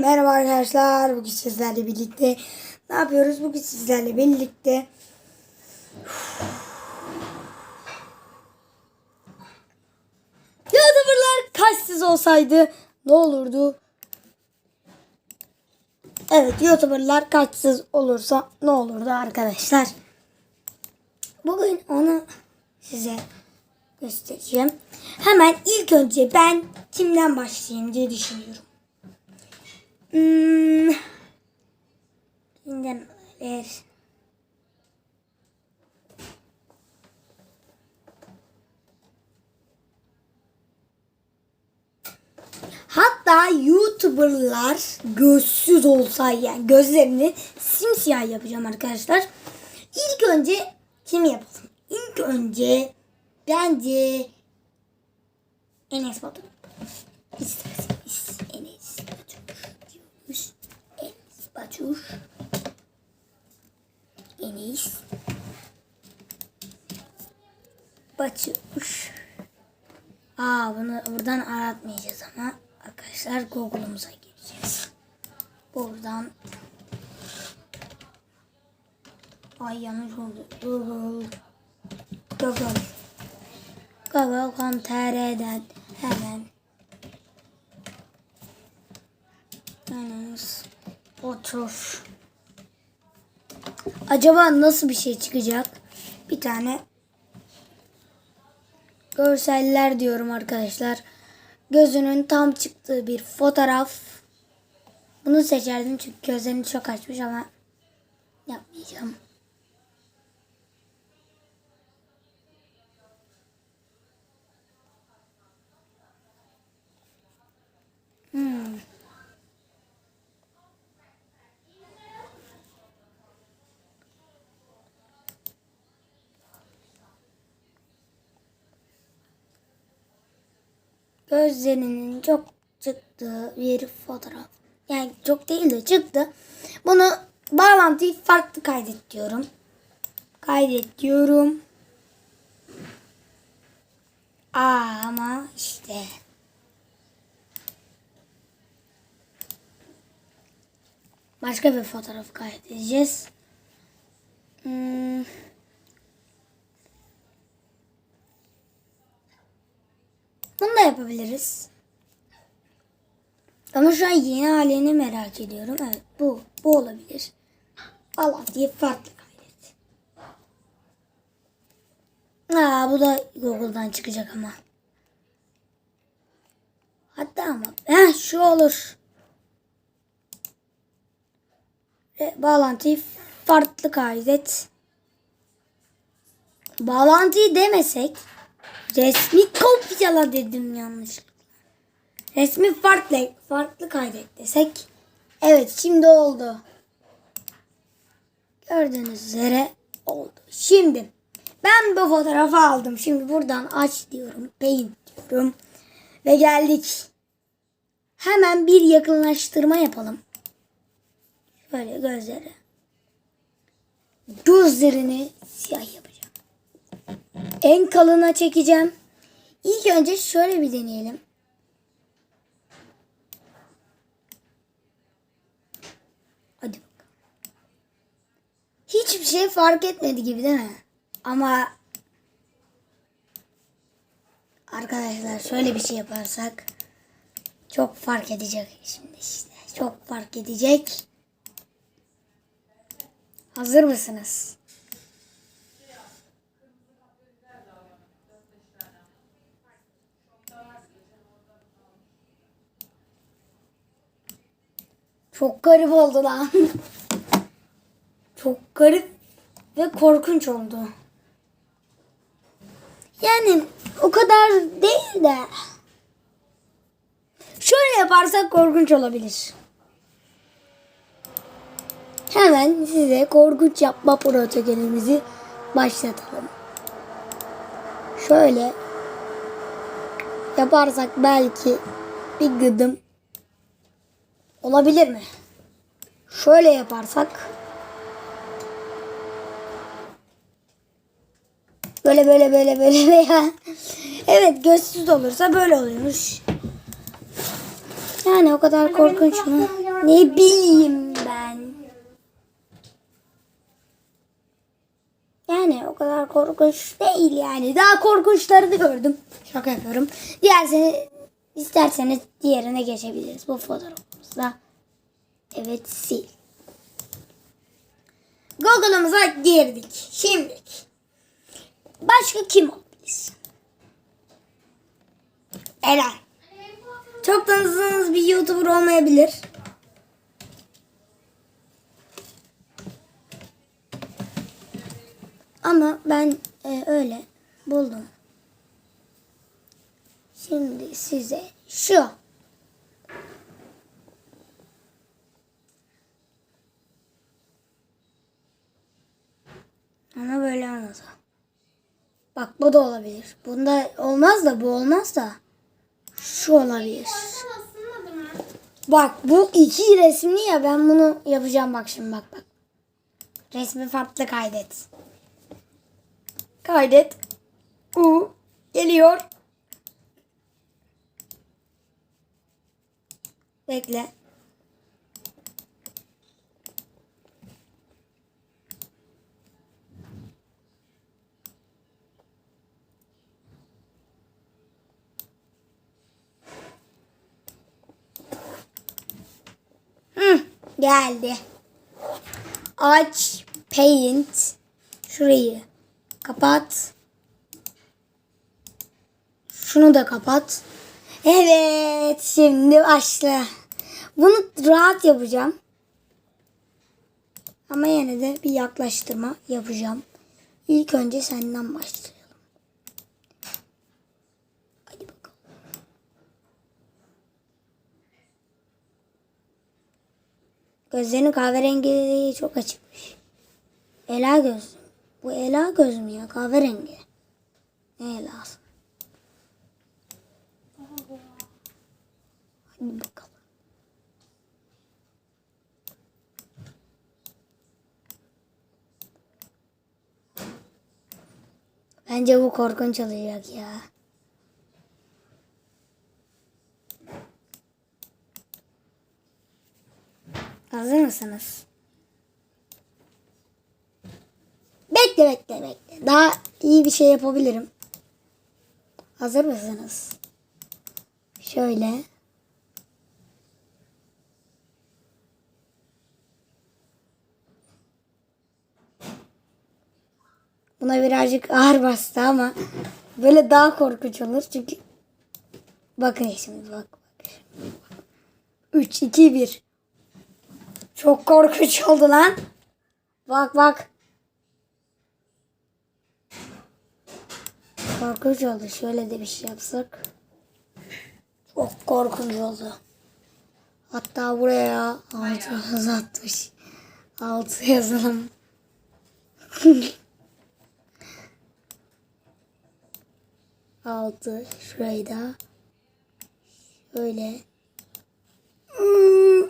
merhaba arkadaşlar. Bugün sizlerle birlikte ne yapıyoruz? Bugün sizlerle birlikte YouTuber'lar kaçsız olsaydı ne olurdu? Evet YouTuber'lar kaçsız olursa ne olurdu arkadaşlar? Bugün onu size göstereceğim. Hemen ilk önce ben kimden başlayayım diye düşünüyorum. Hmm. Kimden ver? Hatta YouTuber'lar gözsüz olsa yani gözlerini simsiyah yapacağım arkadaşlar. İlk önce kim yapalım? İlk önce bence Enes Batur. İsterseniz Enes Batur diyormuş. Batur. Enes Batur. Aa bunu buradan aratmayacağız ama arkadaşlar Google'umuza gireceğiz. Buradan Ay yanlış oldu. Google Google Google.com.tr'den hemen Enes Batur Acaba nasıl bir şey çıkacak? Bir tane görseller diyorum arkadaşlar. Gözünün tam çıktığı bir fotoğraf. Bunu seçerdim çünkü gözlerini çok açmış ama yapmayacağım. Hmm. Gözlerinin çok çıktığı bir fotoğraf. Yani çok değil de çıktı. Bunu bağlantıyı farklı kaydet diyorum. Kaydet diyorum. Aa ama işte. Başka bir fotoğraf kaydedeceğiz. Hmm. Bunu da yapabiliriz. Ama şu an yeni halini merak ediyorum. Evet bu. Bu olabilir. Allah diye farklı kaydet. Aa, bu da Google'dan çıkacak ama. Hatta ama heh, şu olur. Ve bağlantıyı farklı kaydet. Bağlantıyı demesek Resmi kopyala dedim yanlışlıkla. Resmi farklı farklı kaydet desek. Evet şimdi oldu. Gördüğünüz üzere oldu. Şimdi ben bu fotoğrafı aldım. Şimdi buradan aç diyorum. Paint diyorum. Ve geldik. Hemen bir yakınlaştırma yapalım. Şöyle gözleri. Gözlerini siyah yapacağım. En kalına çekeceğim. İlk önce şöyle bir deneyelim. Hadi bakalım. Hiçbir şey fark etmedi gibi değil mi? Ama arkadaşlar şöyle bir şey yaparsak çok fark edecek şimdi işte. Çok fark edecek. Hazır mısınız? Çok garip oldu lan. Çok garip ve korkunç oldu. Yani o kadar değil de. Şöyle yaparsak korkunç olabilir. Hemen size korkunç yapma protokolümüzü başlatalım. Şöyle yaparsak belki bir gıdım Olabilir mi? Şöyle yaparsak. Böyle böyle böyle böyle veya evet gözsüz olursa böyle oluyormuş. Yani o kadar korkunç mu? Ne bileyim ben. Yani o kadar korkunç değil yani. Daha korkunçları da gördüm. Şaka yapıyorum. Diğersini isterseniz diğerine geçebiliriz bu fotoğrafımızda. Evet sil. Google'ımıza girdik. Şimdi başka kim olabilir? Eren. Çok tanıdığınız bir YouTuber olmayabilir. Ama ben e, öyle buldum. Şimdi size şu. Ama böyle olmaz. Bak bu da olabilir. Bunda olmaz da bu olmaz da. Şu olabilir. Bak bu iki resimli ya ben bunu yapacağım bak şimdi bak bak. Resmi farklı kaydet. Kaydet. U geliyor. Bekle. Hı, geldi. Aç paint şurayı kapat. Şunu da kapat. Evet, şimdi başla. Bunu rahat yapacağım. Ama yine de bir yaklaştırma yapacağım. İlk önce senden başlayalım. Hadi bakalım. Gözlerini kahverengi çok açıkmış. Ela göz. Bu ela göz mü ya? Kahverengi. Ne elası? Hadi bakalım. Bence bu korkunç olacak ya. Hazır mısınız? Bekle bekle bekle. Daha iyi bir şey yapabilirim. Hazır mısınız? Şöyle. Buna birazcık ağır bastı ama böyle daha korkunç olur çünkü bakın şimdi bak bak. 3 2 1 Çok korkunç oldu lan. Bak bak. Korkunç oldu. Şöyle de bir şey yapsak. Çok korkunç oldu. Hatta buraya altı hız atmış. Altı yazalım. Altı. Şurayı da. Şöyle. Hmm.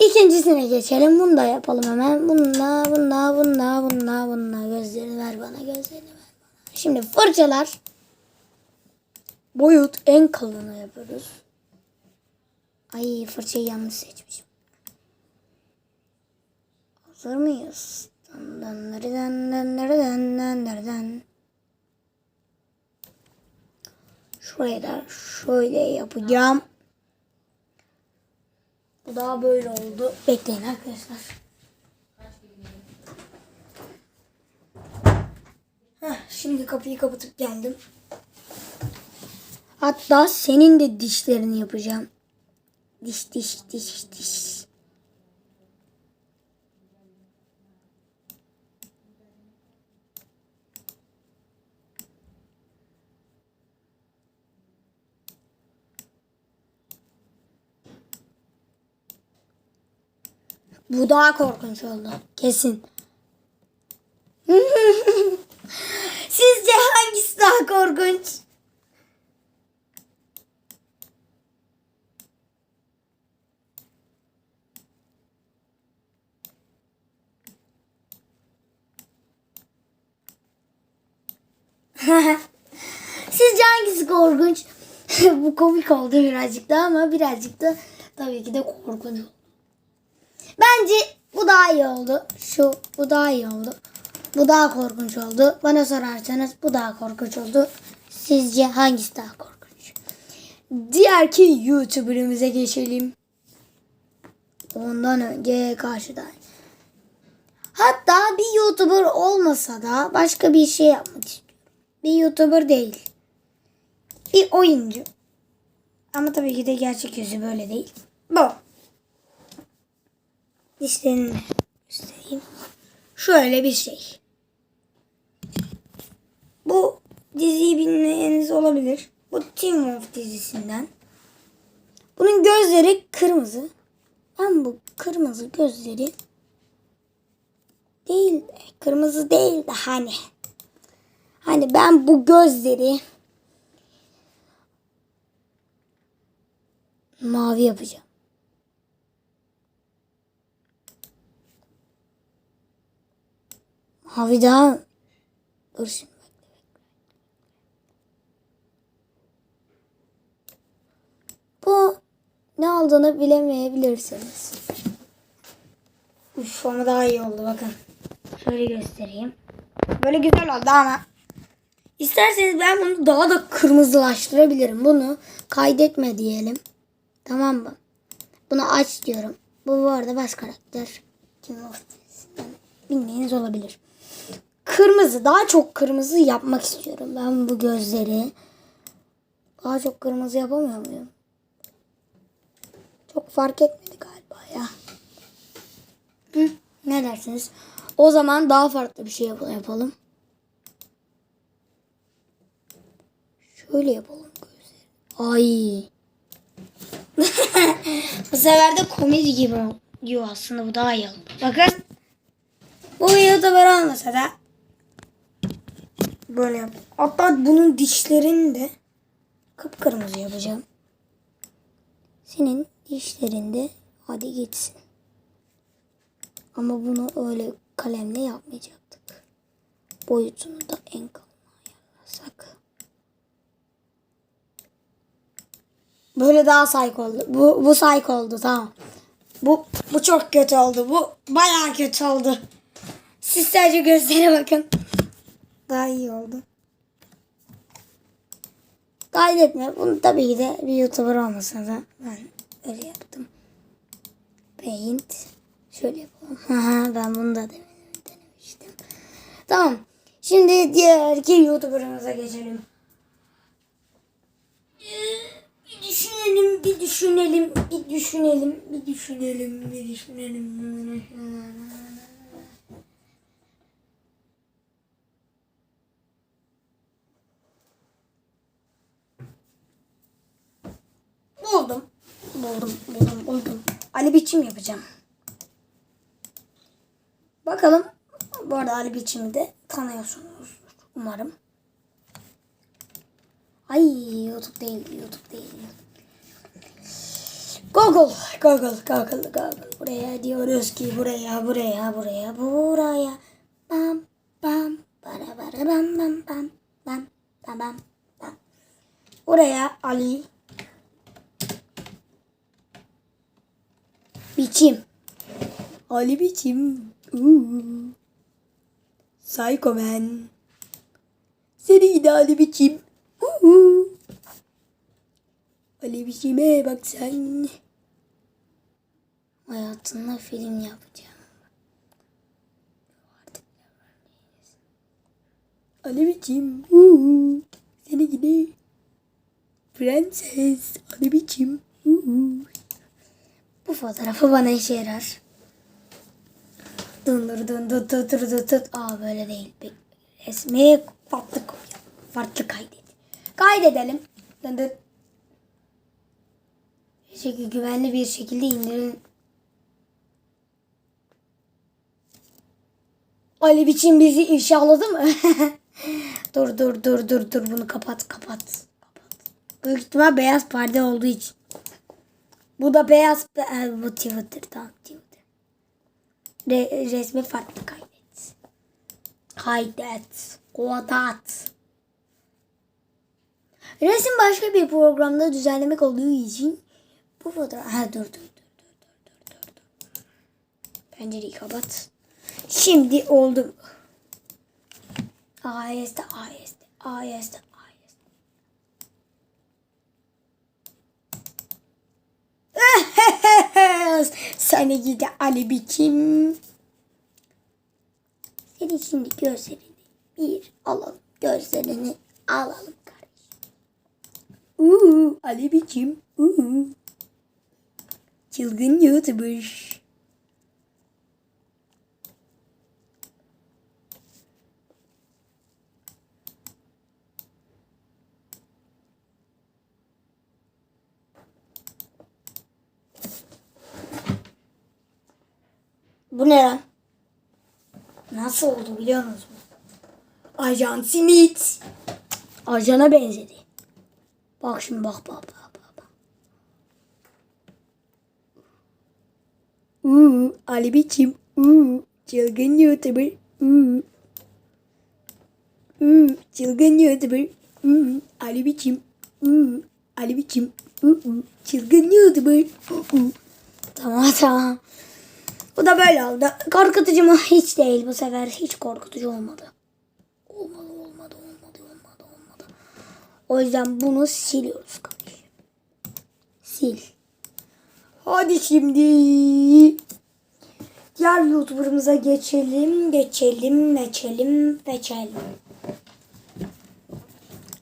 İkincisine geçelim. Bunu da yapalım hemen. Bununla, bununla, bununla, bununla, bununla. Gözlerini ver bana, gözlerini ver bana. Şimdi fırçalar. Boyut en kalını yapıyoruz. Ay fırçayı yanlış seçmişim. Hazır mıyız? Dan dan dan dan dan dan dan dan Şuraya da şöyle yapacağım. Bu daha böyle oldu. Bekleyin arkadaşlar. Heh, şimdi kapıyı kapatıp geldim. Hatta senin de dişlerini yapacağım. Diş diş diş diş. Bu daha korkunç oldu. Kesin. Sizce hangisi daha korkunç? Sizce hangisi korkunç? Bu komik oldu birazcık da ama birazcık da tabii ki de korkunç oldu. Bu daha iyi oldu. Şu bu daha iyi oldu. Bu daha korkunç oldu. Bana sorarsanız bu daha korkunç oldu. Sizce hangisi daha korkunç? Diğerki YouTuber'ımıza geçelim. Ondan önce karşıdan. Hatta bir YouTuber olmasa da başka bir şey yapmak istiyorum. Bir YouTuber değil. Bir oyuncu. Ama tabii ki de gerçek yüzü böyle değil. Bu. Dişlerini göstereyim. Şöyle bir şey. Bu diziyi bilmeyeniniz olabilir. Bu Teen Wolf dizisinden. Bunun gözleri kırmızı. Ben bu kırmızı gözleri değil de kırmızı değil de hani hani ben bu gözleri mavi yapacağım. Mavi daha dur şimdi. Bu ne olduğunu bilemeyebilirsiniz. Uf ama daha iyi oldu bakın. Şöyle göstereyim. Böyle güzel oldu ama isterseniz ben bunu daha da kırmızılaştırabilirim. Bunu kaydetme diyelim. Tamam mı? Bunu aç diyorum. Bu bu arada baş karakter. Kim of dizisinden bilmeyeniz olabilir. Kırmızı. Daha çok kırmızı yapmak istiyorum. Ben bu gözleri daha çok kırmızı yapamıyor muyum? Çok fark etmedi galiba ya. Hı, ne dersiniz? O zaman daha farklı bir şey yap- yapalım. Şöyle yapalım gözleri. Ay. bu sefer de komedi gibi oluyor aslında. Bu daha iyi oldu. Bakın. Bu YouTuber olmasa da böyle yap. Hatta bunun dişlerini de kıpkırmızı yapacağım. Senin dişlerinde hadi gitsin. Ama bunu öyle kalemle yapmayacaktık. Boyutunu da en kalın ayarlasak. Böyle daha psycho oldu. Bu, bu psycho oldu tamam. Bu, bu çok kötü oldu. Bu bayağı kötü oldu. Siz sadece gözlere bakın. Daha iyi oldu. Kaydetme. Bunu tabii ki de bir YouTuber olmasa da ben öyle yaptım. Paint. Şöyle yapalım. Haha, ben bunu da denemiştim. Tamam. Şimdi diğer iki YouTuber'ımıza geçelim. Bir düşünelim, bir düşünelim, bir düşünelim, bir düşünelim, bir düşünelim. Buldum. Buldum, buldum, buldum. Ali biçim yapacağım. Bakalım. Bu arada Ali biçimi de tanıyorsunuz. Umarım. Ay YouTube değil, YouTube değil. Google, Google, Google, Google. Buraya diyoruz ki buraya, buraya, buraya, buraya. Bam, bam, bara bara bam, bam, bam, bam, bam, bam. Buraya Ali biçim. Ali biçim. Uuu. Psycho Man. Seni gidi Ali biçim. Uuu. Ali biçime bak sen. Hayatında film yapacağım. Ali biçim. Uuu. Seni gidi. Prenses. Ali biçim. Uuu. Bu fotoğrafı bana işe yarar. Dın dır dın dır dır dır dır dır. Aa böyle değil. Bir Resmi farklı koy. Farklı kaydet. Kaydedelim. Dın. Bir şekilde güvenli bir şekilde indirin. Ali biçim bizi ifşaladı mı? dur dur dur dur dur bunu kapat kapat. kapat. Büyük ihtimal beyaz perde olduğu için. Bu da beyaz. e, Bu Twitter tamam Twitter. Re, resmi farklı kaydet. Kaydet. Kodat. Resim başka bir programda düzenlemek olduğu için bu fotoğraf... Ha dur dur dur dur dur dur dur. Pencereyi kapat. Şimdi oldu. Aheste aheste aheste. Seni gidi Ali biçim. Senin şimdi gözlerini bir alalım. Gözlerini alalım kardeşim. Uuu Ali biçim. Uuu. Çılgın YouTuber. Bu ne lan? Nasıl oldu biliyor musun? Ajan Simit. Ajana benzedi. Bak şimdi bak bak bak bak. Uuu Ali biçim. Uuu çılgın YouTuber. Uuu. Uuu çılgın YouTuber. Uuu Ali biçim. Uuu Ali biçim. Uuu çılgın YouTuber. Uuu. Tamam tamam. Bu da böyle oldu. Korkutucu mu? Hiç değil bu sefer. Hiç korkutucu olmadı. Olmadı, olmadı, olmadı, olmadı, olmadı. O yüzden bunu siliyoruz kardeşim. Sil. Hadi şimdi diğer YouTuber'ımıza geçelim, geçelim, geçelim, geçelim.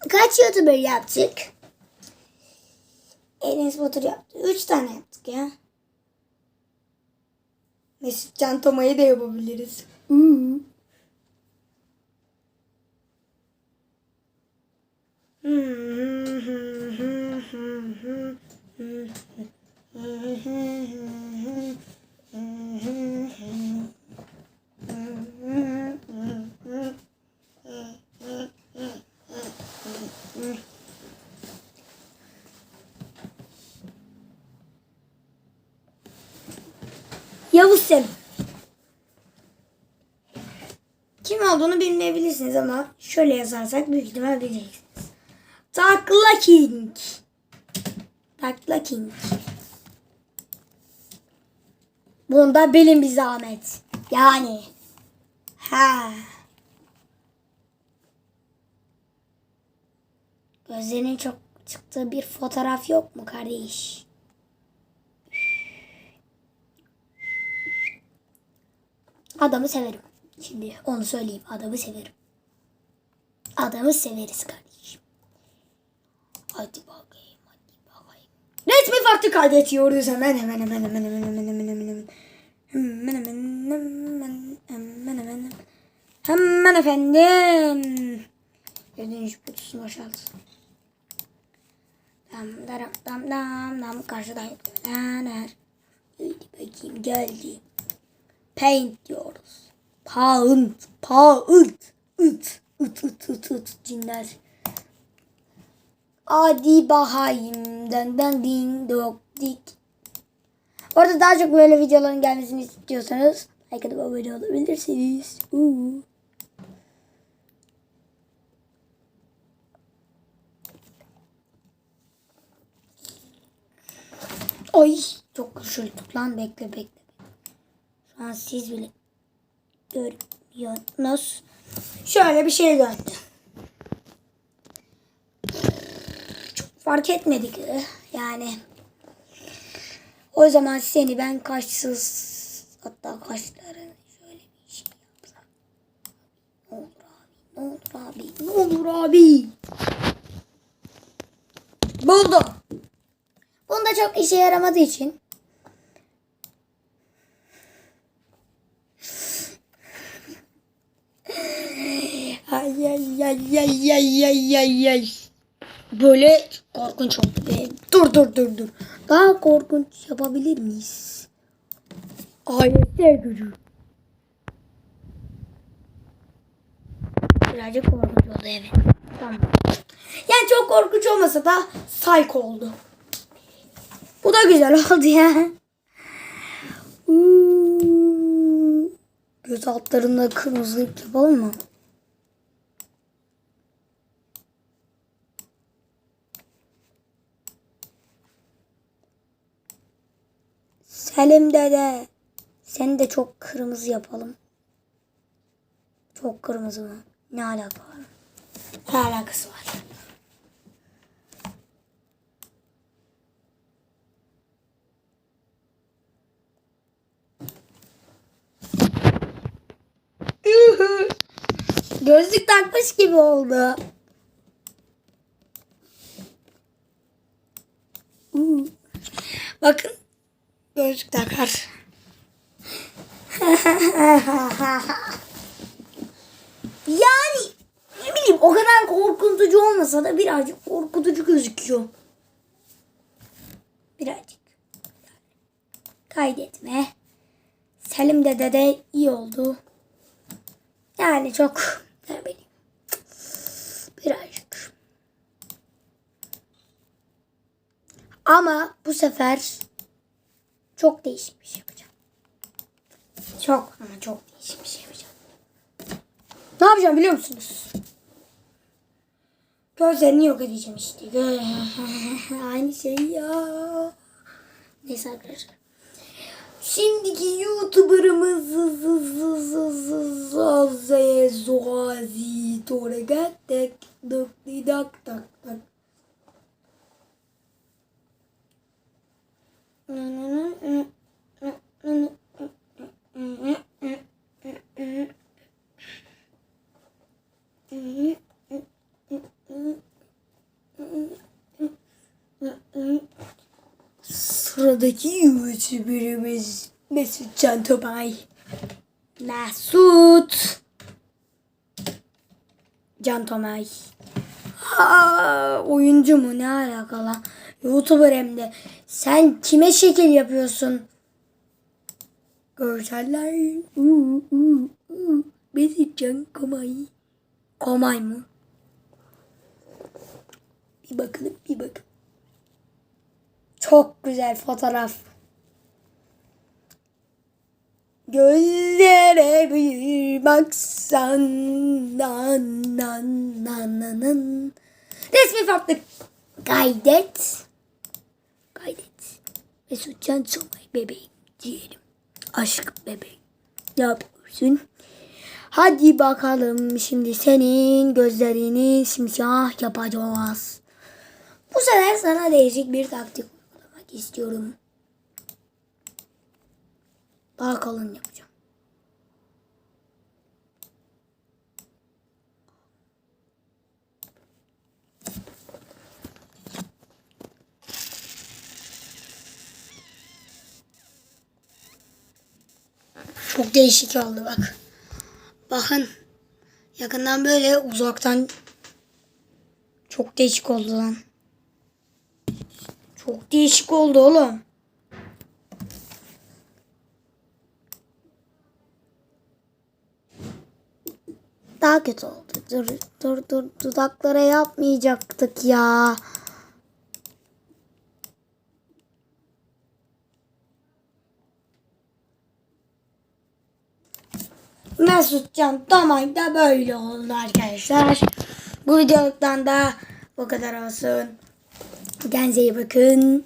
Kaç YouTuber yaptık? Enes Batur yaptı. Üç tane yaptık ya. Mesut Can Toma'yı da yapabiliriz. Hmm. Yavuz Selim. Kim olduğunu bilmeyebilirsiniz ama şöyle yazarsak büyük ihtimal bileceksiniz. Takla King. Takla King. Bunda bilin bir zahmet. Yani. Ha. Gözlerinin çok çıktığı bir fotoğraf yok mu kardeş? Adamı severim. Şimdi onu söyleyeyim. Adamı severim. Adamı severiz kardeşim. Hadi bakayım. Hadi bakayım. Resmi farklı kaydediyoruz hemen hemen hemen hemen hemen hemen hemen hemen hemen. Hemen hemen hemen hemen hemen hemen efendim. Dördüncü kutusunu boşalt. Dam daram dam dam dam karşıdan yüklenir. Hadi bakayım geldi. Paint diyoruz. Pound. Pound. It. It it it it cinler. Hadi bakayım. Den den ding dok dik. Bu arada daha çok böyle videoların gelmesini istiyorsanız like atıp abone olabilirsiniz. Uuu. Ay çok tut lan bekle bekle. Şu an siz bile görüyorsunuz. Şöyle bir şey döndü. Çok fark etmedik. Yani o zaman seni ben kaşsız hatta kaşların şöyle bir şey yapsak. Ne olur abi, ne olur abi, ne olur abi. Buldum. Bunda çok işe yaramadığı için Ay ay ay ay ay ay. Böyle korkunç oldu. be. Dur dur dur dur. Daha korkunç yapabilir miyiz? Ayetler gücü. Birazcık korkunç oldu evet. Tamam. Yani çok korkunç olmasa da psycho oldu. Bu da güzel oldu ya. Hmm. Göz altlarında kırmızılık yapalım mı? Selim dede. Seni de çok kırmızı yapalım. Çok kırmızı mı? Ne alaka var? Ne alakası var? Gözlük takmış gibi oldu. Hmm. Bakın takar. yani ne bileyim o kadar korkutucu olmasa da birazcık korkutucu gözüküyor. Birazcık. Kaydetme. Selim dede de iyi oldu. Yani çok ne bileyim. Birazcık. Ama bu sefer çok değişik bir şey yapacağım. Çok ama çok değişik bir şey yapacağım. Ne yapacağım biliyor musunuz? Gözlerini yok edeceğim işte. Aynı şey ya. Neyse arkadaşlar. Şimdiki YouTuber'ımız Zoazi Toregatek Dık Didak Tak Tak Sıradaki YouTuber'ımız Mesut Can Topay. Mesut. Can Tomay. Ha, oyuncu mu ne alakalı? YouTuber hem de. Sen kime şekil yapıyorsun? Görseller. Uu, Can Komay. Komay mı? Bir bakalım bir bakın. Çok güzel fotoğraf. Gözlere bir baksan nan nan nan nan. Resmi farklı. Kaydet. Kaydet. Mesutcan Somay bebeğim diyelim. Aşk bebeğim. Ne yapıyorsun? Hadi bakalım şimdi senin gözlerini simsiyah yapacağız. Bu sefer sana değişik bir taktik uygulamak istiyorum. Daha kalın yapacağım. Çok değişik oldu bak. Bakın. Yakından böyle uzaktan çok değişik oldu lan. Çok değişik oldu oğlum. Daha kötü oldu. Dur dur dur dudaklara yapmayacaktık ya. Mesutcan Tamay da böyle oldu arkadaşlar. Bu videoluktan da bu kadar olsun. Kendinize iyi bakın.